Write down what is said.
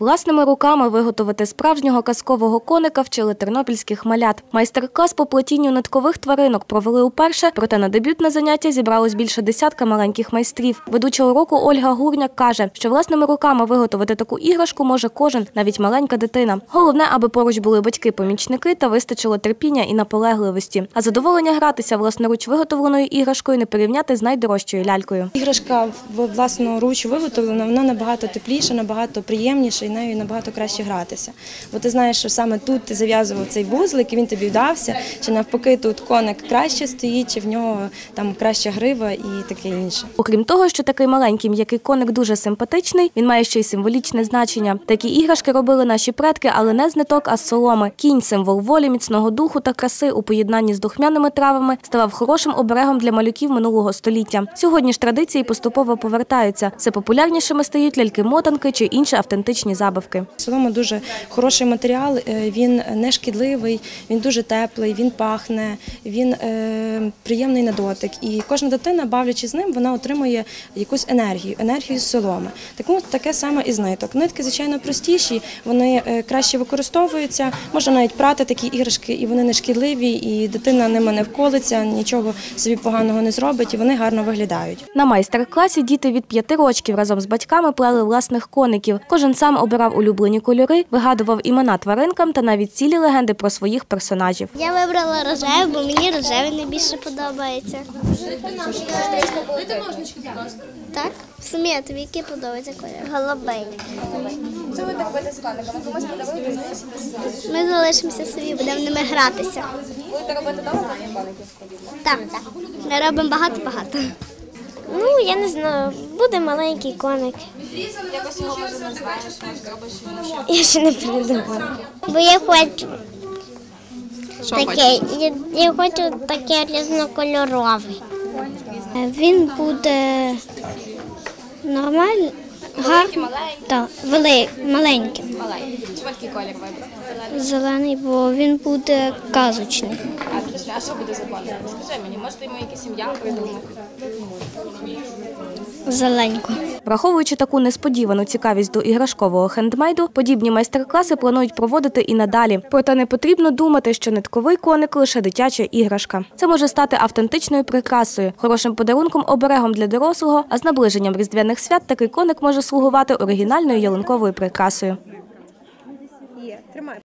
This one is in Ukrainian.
Власними руками виготовити справжнього казкового коника вчили тернопільських малят. Майстер-клас по плетінню ниткових тваринок провели уперше, проте на дебютне заняття зібралось більше десятка маленьких майстрів. Ведуча уроку Ольга Гурняк каже, що власними руками виготовити таку іграшку може кожен, навіть маленька дитина. Головне, аби поруч були батьки-помічники та вистачило терпіння і наполегливості. А задоволення гратися власноруч виготовленою іграшкою не порівняти з найдорожчою лялькою. Іграшка власноруч виготовлена, вона набагато тепліша, набагато приємніша і нею набагато краще гратися. Бо ти знаєш, що саме тут ти зав'язував цей вузлик і він тобі вдався, чи навпаки тут коник краще стоїть, чи в нього там краща грива і таке інше. Окрім того, що такий маленький м'який коник дуже симпатичний, він має ще й символічне значення. Такі іграшки робили наші предки, але не з ниток, а з соломи. Кінь символ волі, міцного духу та краси у поєднанні з духмяними травами ставав хорошим оберегом для малюків минулого століття. Сьогодні ж традиції поступово повертаються. Все популярнішими стають ляльки-мотанки чи інші автентичні забавки. Солома дуже хороший матеріал, е, він не шкідливий, він дуже теплий, він пахне, він е, приємний на дотик. І кожна дитина, бавлячись з ним, вона отримує якусь енергію, енергію з соломи. Тому таке саме і з ниток. Нитки, звичайно, простіші, вони е, краще використовуються. Можна навіть прати такі іграшки, і вони не шкідливі, і дитина ними не вколиться, нічого собі поганого не зробить, і вони гарно виглядають. На майстер-класі діти від п'яти рочків разом з батьками плели власних коників. Кожен сам обирав улюблені кольори, вигадував імена тваринкам та навіть цілі легенди про своїх персонажів. Я вибрала рожевий, бо мені рожевий найбільше подобається. Так? Самі, а тобі який подобається колір? Голубий. Що ви так робите з кониками? Комусь подаруєте? Ми залишимося собі, будемо ними гратися. Будете робити потім коників? Так, так. Ми робимо багато-багато. Ну, я не знаю, буде маленький коник. Якось його Я ще не придумала. Бо я хочу таке, я, я хочу таке різнокольорове. Він буде нормальний, маленький, так, великий, маленькі. Маленькі. Чому такий колір вибрав? Зелений, бо він буде казочний. А а що буде за колір? Скажи мені, може ти йому якесь ім'я придумати? Зеленько. Враховуючи таку несподівану цікавість до іграшкового хендмейду, подібні майстер-класи планують проводити і надалі. Проте не потрібно думати, що нитковий коник лише дитяча іграшка. Це може стати автентичною прикрасою, хорошим подарунком оберегом для дорослого. А з наближенням різдвяних свят такий коник може слугувати оригінальною ялинковою прикрасою.